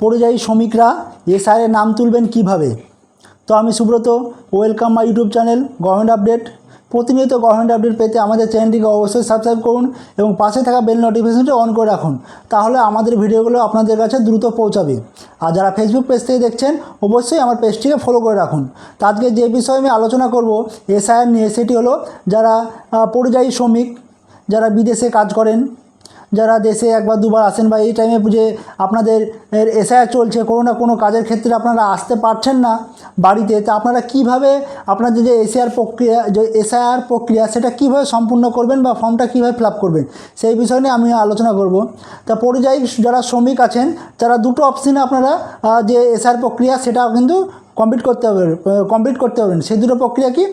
পরিযায়ী শ্রমিকরা এসআইয়ের নাম তুলবেন কীভাবে? তো আমি Subrata, welcome my YouTube channel, government update. প্রতিনিয়ত গভর্নমেন্ট আপডেট পেতে আমাদের চ্যানেলটিকে অবশ্যই সাবস্ক্রাইব করুন এবং পাশে থাকা বেল নোটিফিকেশনটি অন করে রাখুন। তাহলে আমাদের ভিডিওগুলো আপনাদের কাছে দ্রুত পৌঁছাবে। আর যারা ফেসবুক পেজ থেকে দেখছেন, অবশ্যই আমার পেজটিকে ফলো করে রাখুন। তো আজকে যে বিষয়ে আমি আলোচনা করব এসআইআর নিয়ে সেটি হলো যারা পরিযায়ী শ্রমিক, যারা বিদেশে কাজ করেন যারা দেশে একবার দুবার আসেন বা এই টাইমে যে আপনাদের এসআইআর চলছে, কোনো না কোনো কাজের ক্ষেত্রে আপনারা আসতে পারছেন না বাড়িতে, তা আপনারা কীভাবে আপনাদের যে এসআইআর প্রক্রিয়া, যে এসআইআর প্রক্রিয়া, সেটা কীভাবে সম্পূর্ণ করবেন বা ফর্মটা কীভাবে ফিল আপ করবেন, সেই বিষয় নিয়ে আমি আলোচনা করব। তা পরিযায়ী যারা শ্রমিক আছেন, তারা দুটো অপশানে আপনারা যে এসআইআর প্রক্রিয়া সেটা কিন্তু কমপ্লিট করতে হবে কমপ্লিট করতে পারবেন সেই দুটো প্রক্রিয়া কি?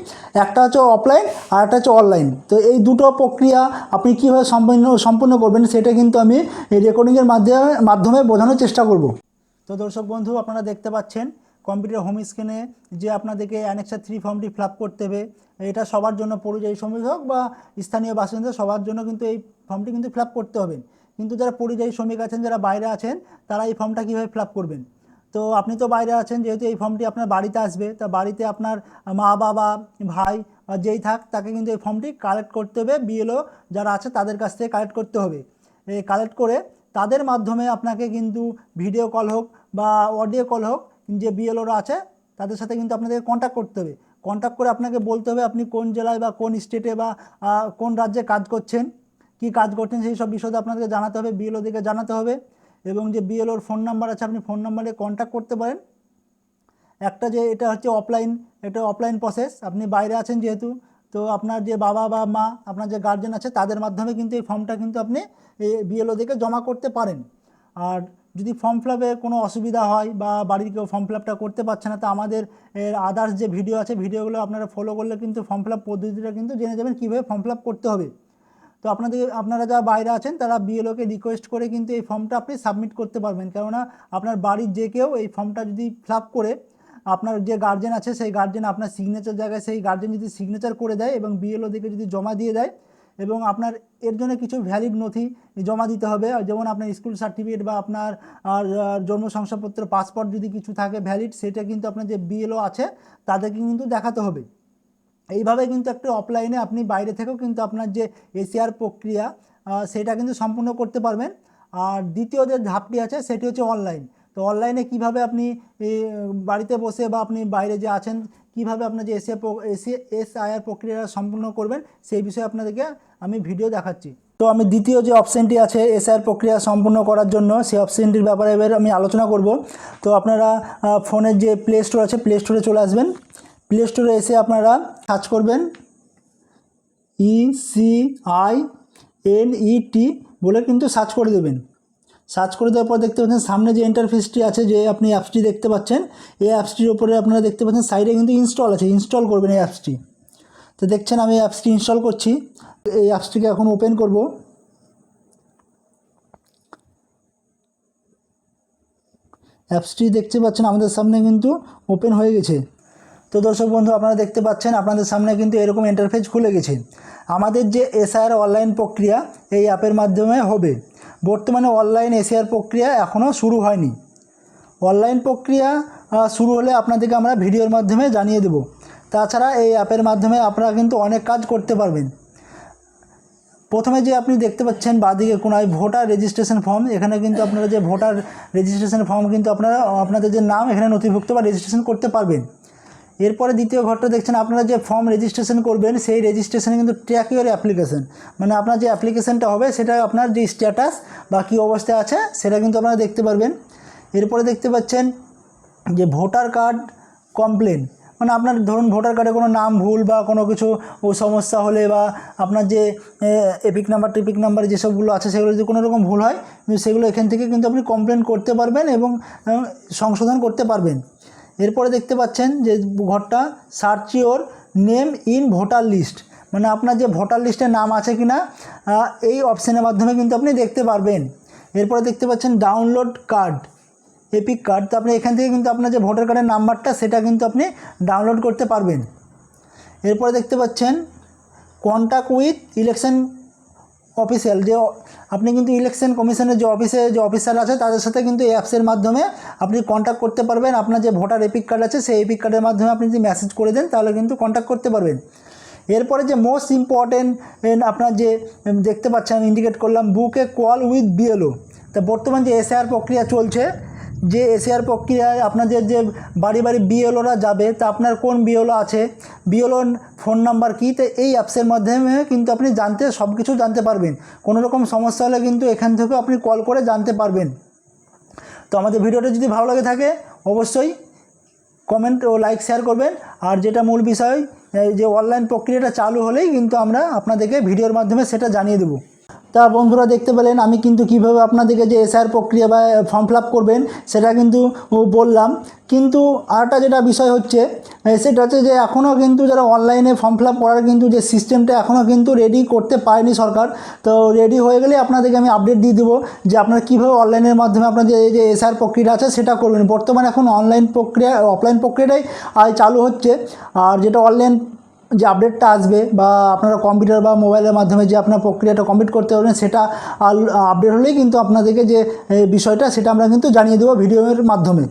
একটা হচ্ছে অফলাইন আর একটা হচ্ছে অনলাইন তো এই দুটো প্রক্রিয়া আপনি কীভাবে সম্পূর্ণ সম্পূর্ণ করবেন সেটা কিন্তু আমি এই রেকর্ডিংয়ের মাধ্যমে মাধ্যমে বোঝানোর চেষ্টা করব। তো দর্শক বন্ধু, আপনারা দেখতে পাচ্ছেন কম্পিউটার হোম স্ক্রিনে যে আপনাদেরকে অ্যানেক্সার থ্রি ফর্মটি ফিল করতে হবে, এটা সবার জন্য পরিযায়ী শ্রমিক হোক বা স্থানীয় বাসিন্দা সবার জন্য কিন্তু এই ফর্মটি কিন্তু ফিল করতে হবে। কিন্তু যারা পরিযায়ী শ্রমিক আছেন, যারা বাইরে আছেন, তারা এই ফর্মটা কীভাবে ফিল করবেন? তো আপনি তো বাইরে আছেন, যেহেতু এই ফর্মটি আপনার বাড়িতে আসবে, তা বাড়িতে আপনার মা, বাবা, ভাই বা যেই থাক, তাকে কিন্তু এই ফর্মটি কালেক্ট করতে হবে বিএলও যারা আছে তাদের কাছ থেকে কালেক্ট করতে হবে। এই কালেক্ট করে তাদের মাধ্যমে আপনাকে কিন্তু ভিডিও কল হোক বা অডিও কল হোক, যে বিএলওরা আছে তাদের সাথে কিন্তু আপনাদেরকে কন্ট্যাক্ট করতে হবে। কন্ট্যাক্ট করে আপনাকে বলতে হবে আপনি কোন জেলায় বা কোন স্টেটে বা কোন রাজ্যে কাজ করছেন, কি কাজ করছেন, সেই সব বিষয়ে আপনাদেরকে জানাতে হবে বিএলওদেরকে জানাতে হবে। এবং যে বিএলওর ফোন নাম্বার আছে, আপনি ফোন নাম্বারে কন্ট্যাক্ট করতে পারেন। একটা যে এটা হচ্ছে অফলাইন এটা অফলাইন প্রসেস আপনি বাইরে আছেন যেহেতু, তো আপনার যে বাবা বা মা, আপনার যে গার্জেন আছে, তাদের মাধ্যমে কিন্তু এই ফর্মটা কিন্তু আপনি এই দিকে জমা করতে পারেন। আর যদি ফর্ম ফিল কোনো অসুবিধা হয় বা বাড়ির কেউ ফর্ম ফিল করতে পারছে না, তো আমাদের এর আদার্স যে ভিডিও আছে ভিডিওগুলো আপনারা ফলো করলে কিন্তু ফর্ম ফিল পদ্ধতিটা কিন্তু জেনে যাবেন কীভাবে ফর্ম ফিল করতে হবে। তো আপনাদের, আপনারা যারা বাইরে আছেন, তারা বিএলওকে রিকোয়েস্ট করে কিন্তু এই ফর্মটা আপনি সাবমিট করতে পারবেন। কেননা আপনার বাড়ির যে কেউ এই ফর্মটা যদি ফিল করে, আপনার যে গার্জেন আছে, সেই গার্জেন আপনার সিগনেচার জায়গায়, সেই গার্জেন যদি সিগনেচার করে দেয় এবং বিএলও দিকে যদি জমা দিয়ে দেয় এবং আপনার এর জন্য কিছু ভ্যালিড নথি জমা দিতে হবে। যেমন আপনার স্কুল সার্টিফিকেট বা আপনার জন্ম শংসাপত্র পাসপোর্ট যদি কিছু থাকে ভ্যালিড সেটা কিন্তু আপনার যে বিএলও আছে, তাদেরকে কিন্তু দেখাতে হবে। এইভাবে কিন্তু একটা অফলাইনে আপনি বাইরে থেকেও কিন্তু আপনার যে এসিআর প্রক্রিয়া সেটা কিন্তু সম্পূর্ণ করতে পারবেন। আর দ্বিতীয় যে ধাপটি আছে, সেটি হচ্ছে অনলাইন তো অনলাইনে কীভাবে আপনি বাড়িতে বসে বা আপনি বাইরে যে আছেন, কীভাবে আপনার যে এসিআর এসি এসআইআর প্রক্রিয়া সম্পূর্ণ করবেন, সেই বিষয়ে আপনাদেরকে আমি ভিডিও দেখাচ্ছি। তো আমি দ্বিতীয় যে অপশানটি আছে এসআইআর প্রক্রিয়া সম্পূর্ণ করার জন্য, সেই অপশানটির ব্যাপারে এবার আমি আলোচনা করব। তো আপনারা ফোনের যে প্লে স্টোর আছে প্লে স্টোরে চলে আসবেন। প্লে স্টোরে এসে আপনারা সার্চ করবেন E C I N E T বলে কিন্তু সার্চ করে দেবেন। সার্চ করে দেওয়ার পর দেখতে পাচ্ছেন সামনে যে ইন্টারফেসটি আছে যে আপনি অ্যাপসটি দেখতে পাচ্ছেন, এই অ্যাপসটির উপরে আপনারা দেখতে পাচ্ছেন সাইডে কিন্তু ইনস্টল আছে ইনস্টল করবেন এই অ্যাপসটি তো দেখছেন আমি অ্যাপসটি ইনস্টল করছি, এই অ্যাপসটিকে এখন ওপেন করব। অ্যাপসটি দেখতে পাচ্ছেন আমাদের সামনে কিন্তু ওপেন হয়ে গেছে। তো দর্শক বন্ধু, আপনারা দেখতে পাচ্ছেন, আপনাদের সামনে কিন্তু এরকম ইন্টারফেস খুলে গেছে। আমাদের যে এসআইআর অনলাইন প্রক্রিয়া, এই অ্যাপের মাধ্যমে হবে। বর্তমানে অনলাইন এসআইআর প্রক্রিয়া এখনও শুরু হয়নি। অনলাইন প্রক্রিয়া শুরু হলে আপনাদেরকে আমরা ভিডিওর মাধ্যমে জানিয়ে দেব। তাছাড়া এই অ্যাপের মাধ্যমে আপনারা কিন্তু অনেক কাজ করতে পারবেন। প্রথমে যে আপনি দেখতে পাচ্ছেন, বাদিকে কোনায় ভোটার রেজিস্ট্রেশন ফর্ম এখানে কিন্তু আপনারা যে ভোটার রেজিস্ট্রেশন ফর্ম কিন্তু আপনারা, আপনাদের যে নাম, এখানে নথিভুক্ত বা রেজিস্ট্রেশন করতে পারবেন। এরপরে দ্বিতীয় ঘরটা দেখছেন, আপনারা যে ফর্ম রেজিস্ট্রেশন করবেন, সেই রেজিস্ট্রেশনে কিন্তু ট্র্যাক ইউর অ্যাপ্লিকেশন মানে আপনার যে অ্যাপ্লিকেশনটা হবে, সেটা আপনার যে স্ট্যাটাস বা কী অবস্থায় আছে, সেটা কিন্তু আপনারা দেখতে পারবেন। এরপরে দেখতে পাচ্ছেন যে ভোটার কার্ড কমপ্লেন মানে আপনার ধরুন ভোটার কার্ডে কোনো নাম ভুল বা কোনো কিছু ও সমস্যা হলে বা আপনার যে এপিক নাম্বার টিপিক নাম্বার যেসবগুলো আছে, সেগুলো যদি কোনো রকম ভুল হয়, সেগুলো এখান থেকে কিন্তু আপনি কমপ্লেন করতে পারবেন এবং সংশোধন করতে পারবেন। এরপরে দেখতে পাচ্ছেন যে ঘরটা search your name in voter list. মানে আপনার যে ভোটার লিস্টে নাম আছে কি না এই অপশানের মাধ্যমে কিন্তু আপনি দেখতে পারবেন। এরপরে দেখতে পাচ্ছেন ডাউনলোড কার্ড, এপিক কার্ড। তো আপনি এখান থেকে কিন্তু আপনার যে ভোটার কার্ডের নাম্বারটা, সেটা কিন্তু আপনি ডাউনলোড করতে পারবেন। এরপরে দেখতে পাচ্ছেন কন্ট্যাক্ট উইথ ইলেকশন অফিসিয়াল যে আপনি কিন্তু ইলেকশন কমিশনের যে অফিসে যে অফিসার আছে, তাদের সাথে কিন্তু এই অ্যাপসের মাধ্যমে আপনি কন্ট্যাক্ট করতে পারবেন। আপনার যে ভোটার এপিক কার্ড আছে, সেই এপিক কার্ডের মাধ্যমে আপনি যদি মেসেজ করে দেন, তাহলে কিন্তু কন্ট্যাক্ট করতে পারবেন। এরপরে যে মোস্ট ইম্পর্টেন্ট আপনার যে দেখতে পাচ্ছেন, আমি ইন্ডিকেট করলাম বুকে কল উইথ বিএলও তা বর্তমান যে এসআর প্রক্রিয়া চলছে যে এসআর প্রক্রিয়ায় আপনাদের যে বাড়ি বাড়ি বিএলওরা যাবে, তা আপনার কোন বিএলও আছে? বিএলওর ফোন নাম্বার কী? তো এই অ্যাপসের মাধ্যমে কিন্তু আপনি জানতে সব কিছু জানতে পারবেন। কোনো রকম সমস্যা হলে কিন্তু এখান থেকে আপনি কল করে জানতে পারবেন। তো আমাদের ভিডিওটা যদি ভালো লাগে থাকে, অবশ্যই কমেন্ট ও লাইক শেয়ার করবেন। আর যেটা মূল বিষয় যে অনলাইন প্রক্রিয়াটা চালু হলেই কিন্তু আমরা আপনাদেরকে ভিডিওর মাধ্যমে সেটা জানিয়ে দেবো। তা বন্ধুরা দেখতে পেলেন, আমি কিন্তু কীভাবে আপনাদেরকে যে এসআর প্রক্রিয়া বা ফর্ম ফিল করবেন, সেটা কিন্তু বললাম। কিন্তু আরেকটা যেটা বিষয় হচ্ছে সেটা হচ্ছে যে এখনও কিন্তু যারা অনলাইনে ফর্ম ফিল করার কিন্তু যে সিস্টেমটা এখনও কিন্তু রেডি করতে পারেনি সরকার, তো রেডি হয়ে গেলে আপনাদেরকে আমি আপডেট দিয়ে দেবো যে আপনারা কীভাবে অনলাইনের মাধ্যমে আপনার যে যে এসআর প্রক্রিয়া আছে সেটা করবেন। বর্তমানে এখন অনলাইন প্রক্রিয়া অফলাইন প্রক্রিয়াটাই চালু হচ্ছে। আর যেটা অনলাইন যে আপডেটটা আসবে বা আপনারা কম্পিউটার বা মোবাইলের মাধ্যমে যে আপনার প্রক্রিয়াটা কমপ্লিট করতে পারবেন, সেটা আপডেট হলেই কিন্তু আপনাদেরকে যে বিষয়টা, সেটা আমরা কিন্তু জানিয়ে দেবো ভিডিওর মাধ্যমে।